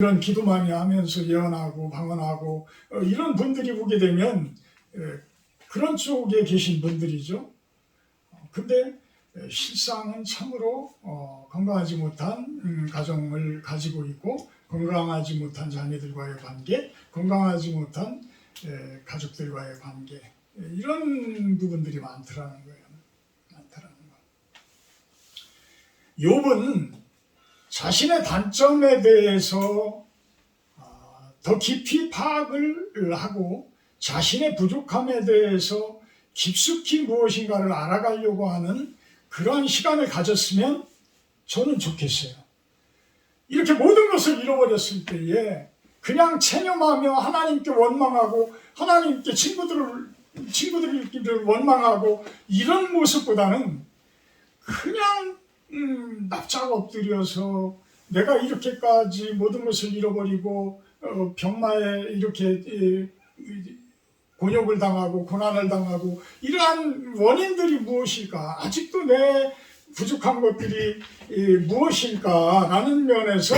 이런 기도 많이 하면서 예언하고 방언하고 어, 이런 분들이 보게 되면 에, 그런 쪽에 계신 분들이죠. 어, 근데 에, 실상은 참으로 어, 건강하지 못한 음, 가정을 가지고 있고 건강하지 못한 자녀들과의 관계, 건강하지 못한 에, 가족들과의 관계 에, 이런 부분들이 많더라는 거예요. 많더라는 거. 욥은 자신의 단점에 대해서 아, 더 깊이 파악을 하고 자신의 부족함에 대해서 깊숙이 무엇인가를 알아가려고 하는 그러한 시간을 가졌으면 저는 좋겠어요. 이렇게 모든 것을 잃어버렸을 때에 그냥 체념하며 하나님께 원망하고 하나님께 친구들을 친구들끼리 원망하고 이런 모습보다는 그냥 음, 납작 엎드려서 내가 이렇게까지 모든 것을 잃어버리고 어, 병마에 이렇게 에, 이, 곤욕을 당하고 고난을 당하고 이러한 원인들이 무엇일까? 아직도 내 부족한 것들이 이, 무엇일까라는 면에서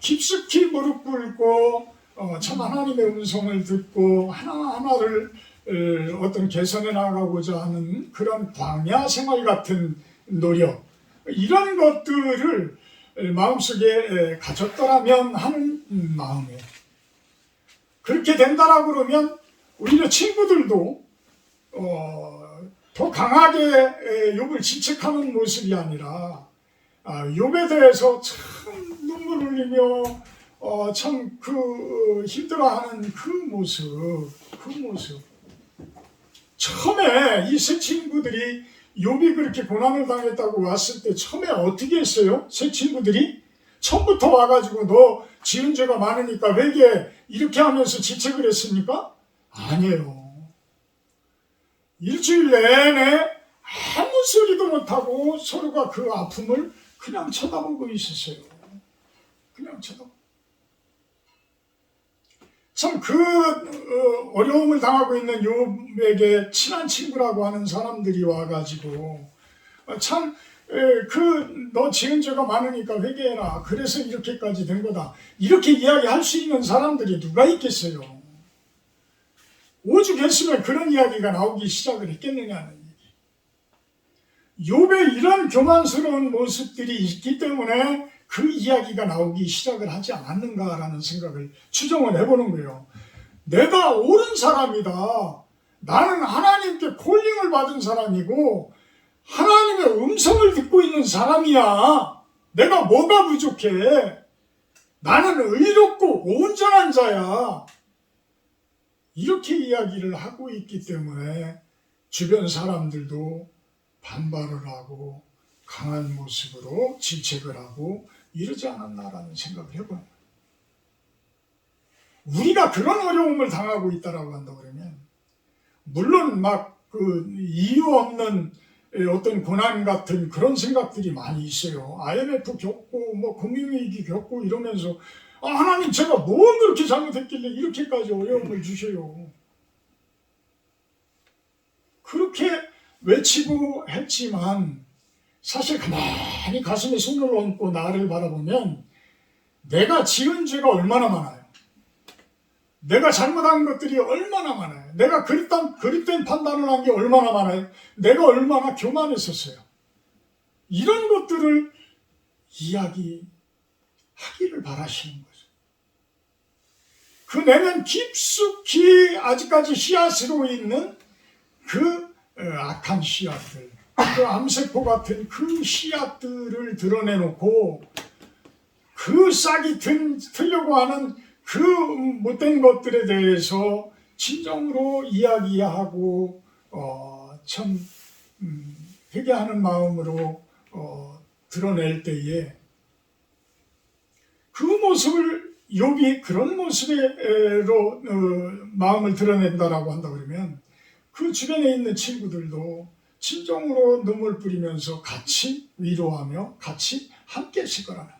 깊숙이 무릎 꿇고 어, 참 하나님의 음성을 듣고 하나하나를 에, 어떤 개선해 나가고자 하는 그런 광야 생활 같은 노력 이런 것들을 마음속에 가졌더라면 하는 마음이에요. 그렇게 된다라고 그러면 오히려 친구들도 어, 더 강하게 욥을 질책하는 모습이 아니라 아, 욥에 대해서 참 눈물 흘리며 어, 참 그 힘들어하는 그 모습, 그 모습. 처음에 이 세 친구들이 욥이 그렇게 고난을 당했다고 왔을 때 처음에 어떻게 했어요? 새 친구들이 처음부터 와가지고 너 지은 죄가 많으니까 회개 이렇게 하면서 지책을 했습니까? 아니에요. 일주일 내내 아무 소리도 못하고 서로가 그 아픔을 그냥 쳐다보고 있었어요. 그냥 쳐다보. 참그 어, 어려움을 당하고 있는 욥에게 친한 친구라고 하는 사람들이 와가지고 어, 참그 너 지은 죄가 많으니까 회개해라. 그래서 이렇게까지 된 거다. 이렇게 이야기할 수 있는 사람들이 누가 있겠어요? 오죽했으면 그런 이야기가 나오기 시작을 했겠느냐는 얘기. 욥의 이런 교만스러운 모습들이 있기 때문에 그 이야기가 나오기 시작을 하지 않았는가라는 생각을 추정을 해보는 거예요. 내가 옳은 사람이다. 나는 하나님께 콜링을 받은 사람이고 하나님의 음성을 듣고 있는 사람이야. 내가 뭐가 부족해? 나는 의롭고 온전한 자야. 이렇게 이야기를 하고 있기 때문에 주변 사람들도 반발을 하고 강한 모습으로 질책을 하고 이러지 않았나라는 생각을 해봐요. 우리가 그런 어려움을 당하고 있다라고 한다 그러면 물론 막 그 이유 없는 어떤 고난 같은 그런 생각들이 많이 있어요. IMF 겪고 뭐 금융위기 겪고 이러면서 아, 하나님 제가 뭘 그렇게 잘못했길래 이렇게까지 어려움을 주셔요. 그렇게 외치고 했지만 사실 가만히 가슴에 손을 얹고 나를 바라보면 내가 지은 죄가 얼마나 많아요. 내가 잘못한 것들이 얼마나 많아요. 내가 그릇된, 그릇된 판단을 한 게 얼마나 많아요. 내가 얼마나 교만했었어요. 이런 것들을 이야기하기를 바라시는 거죠. 그 내면 깊숙이 아직까지 씨앗으로 있는 그 어, 악한 씨앗들, 그 암세포 같은 그 씨앗들을 드러내놓고 그 싹이 튼, 틀려고 하는 그 못된 것들에 대해서 진정으로 이야기하고 어, 참 음, 회개하는 마음으로 어, 드러낼 때에 그 모습을 욥이 그런 모습으로 어, 마음을 드러낸다라고 한다 그러면 그 주변에 있는 친구들도 진정으로 눈물 뿌리면서 같이 위로하며 같이 함께 거라는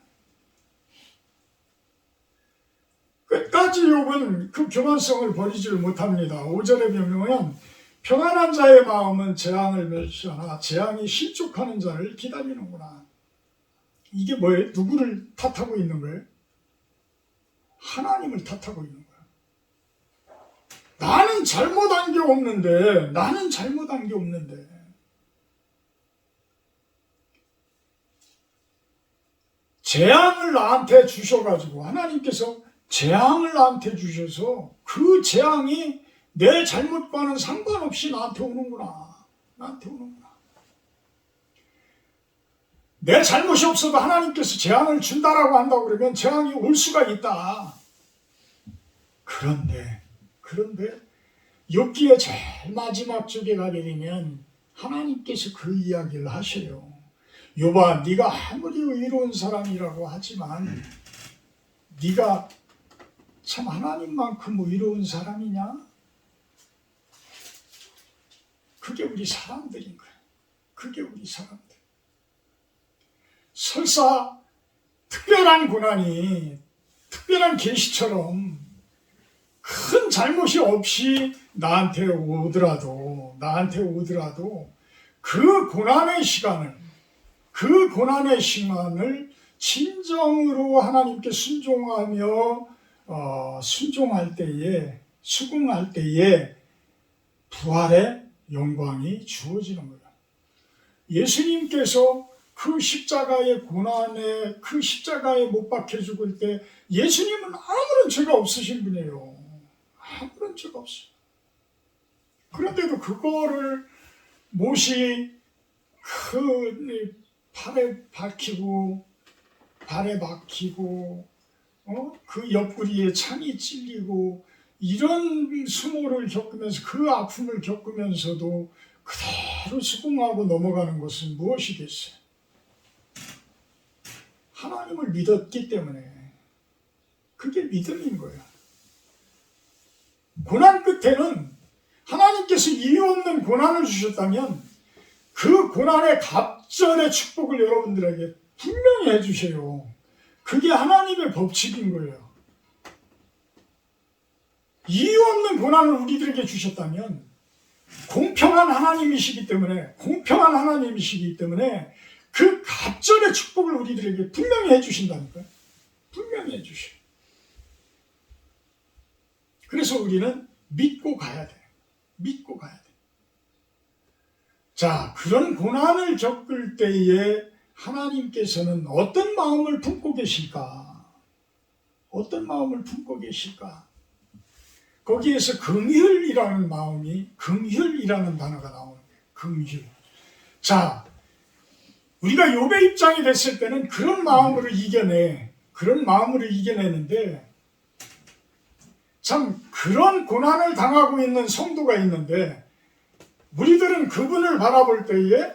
끝까지 욥은 그 교만성을 버리지를 못합니다. 5절에 보면 평안한 자의 마음은 재앙을 멸시하나 재앙이 실족하는 자를 기다리는구나. 이게 뭐예요? 누구를 탓하고 있는 거예요? 하나님을 탓하고 있는 거야. 나는 잘못한 게 없는데, 나는 잘못한 게 없는데. 재앙을 나한테 주셔가지고, 하나님께서 재앙을 나한테 주셔서 그 재앙이 내 잘못과는 상관없이 나한테 오는구나. 나한테 오는구나. 내 잘못이 없어도 하나님께서 재앙을 준다라고 한다고 그러면 재앙이 올 수가 있다. 그런데, 그런데, 욥기의 제일 마지막 쪽에 가게 되면 하나님께서 그 이야기를 하셔요. 욥아, 네가 아무리 의로운 사람이라고 하지만 네가 참 하나님만큼 의로운 사람이냐? 그게 우리 사람들인 거야. 그게 우리 사람들. 설사 특별한 고난이 특별한 계시처럼 큰 잘못이 없이 나한테 오더라도 나한테 오더라도 그 고난의 시간을 그 고난의 시간을 진정으로 하나님께 순종하며 어, 순종할 때에 수긍할 때에 부활의 영광이 주어지는 거예요. 예수님께서 그 십자가의 고난에 그 십자가에 못 박혀 죽을 때 예수님은 아무런 죄가 없으신 분이에요. 아무런 죄가 없어요. 그런데도 그거를 못이 그 팔에 박히고 발에 박히고 어? 그 옆구리에 창이 찔리고 이런 수모를 겪으면서 그 아픔을 겪으면서도 그대로 수긍하고 넘어가는 것은 무엇이겠어요? 하나님을 믿었기 때문에 그게 믿음인 거예요. 고난 끝에는 하나님께서 이유 없는 고난을 주셨다면 그 고난의 갑절의 축복을 여러분들에게 분명히 해주세요. 그게 하나님의 법칙인 거예요. 이유 없는 고난을 우리들에게 주셨다면 공평한 하나님이시기 때문에 공평한 하나님이시기 때문에 그 갑절의 축복을 우리들에게 분명히 해주신다니까요. 분명히 해주셔. 그래서 우리는 믿고 가야 돼. 믿고 가야 돼. 자, 그런 고난을 겪을 때에 하나님께서는 어떤 마음을 품고 계실까? 어떤 마음을 품고 계실까? 거기에서 긍휼이라는 마음이 긍휼이라는 단어가 나오는 거예요. 긍휼. 자, 우리가 욥의 입장이 됐을 때는 그런 마음으로 이겨내. 그런 마음으로 이겨내는데 참 그런 고난을 당하고 있는 성도가 있는데 우리들은 그분을 바라볼 때에